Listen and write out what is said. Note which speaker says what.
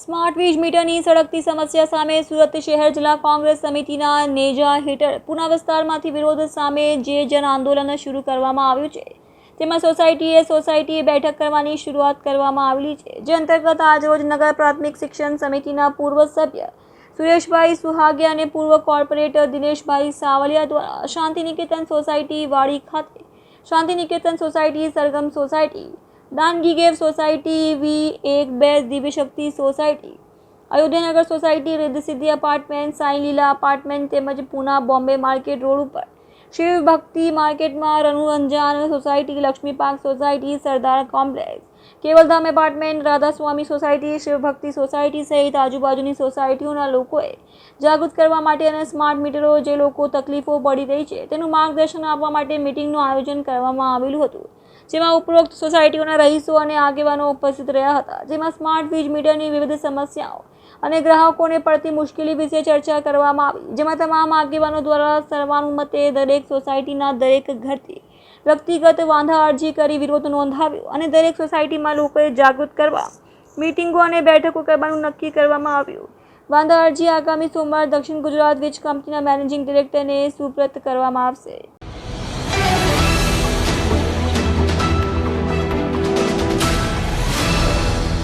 Speaker 1: Smart વીજ મીટરની સળગતી સમસ્યા સામે સુરત શહેર જિલ્લા કોંગ્રેસ સમિતિના નેજા હેઠળ પુના વિસ્તારમાંથી વિરોધ સામે જે જન આંદોલન શરૂ કરવામાં આવ્યું છે, તેમાં સોસાયટીએ સોસાયટીએ બેઠક કરવાની શરૂઆત કરવામાં આવેલી છે. જે અંતર્ગત આજરોજ નગર પ્રાથમિક શિક્ષણ સમિતિના પૂર્વ સભ્ય સુરેશભાઈ સુહાગિયા અને પૂર્વ કોર્પોરેટર દિનેશભાઈ સાવલિયા દ્વારા શાંતિનિકેતન સોસાયટી વાડી ખાતે, શાંતિનિકેતન સોસાયટી સરગમ સોસાયટી દાનગીગેવ સોસાયટી વી એક બે Divya Shakti society. Ayodhyanagar society Riddhisiddhi apartment Sai Leela apartment તેમજ પૂના બોમ્બે માર્કેટ રોડ ઉપર. શિવ ભક્તિ માર્કેટમાં રનુરંજાન society Lakshmi park society, Sardar complex. Kevaldham apartment, Radhaswami society, Shivbhakti society સહિત આજુબાજુની સોસાયટીઓના લોકોએ જાગૃત કરવા માટે અને સ્માર્ટ મીટરો જે લોકો તકલીફો પડી રહી છે તેનું માર્ગદર્શન આપવા માટે મિટિંગનું આયોજન કરવામાં આવેલું હતું. જેમાં ઉપરોક્ત સોસાયટીઓના રહીશો અને આગેવાનો ઉપસ્થિત રહ્યા હતા. જેમાં સ્માર્ટ વીજ મીટરની વિવિધ સમસ્યાઓ અને ગ્રાહકોને પડતી મુશ્કેલી વિશે ચર્ચા કરવામાં આવી. જેમાં તમામ આગેવાનો દ્વારા સર્વાનુમતે દરેક સોસાયટીના દરેક ઘરથી વ્યક્તિગત વાંધા અરજી કરી વિરોધ નોંધાવ્યો અને દરેક સોસાયટીમાં લોકોએ જાગૃત કરવા મીટિંગો અને બેઠકો કરવાનું નક્કી કરવામાં આવ્યું. વાંધા અરજી આગામી સોમવાર દક્ષિણ ગુજરાત વીજ કંપનીના મેનેજિંગ ડિરેક્ટરને સુપ્રત કરવામાં આવશે.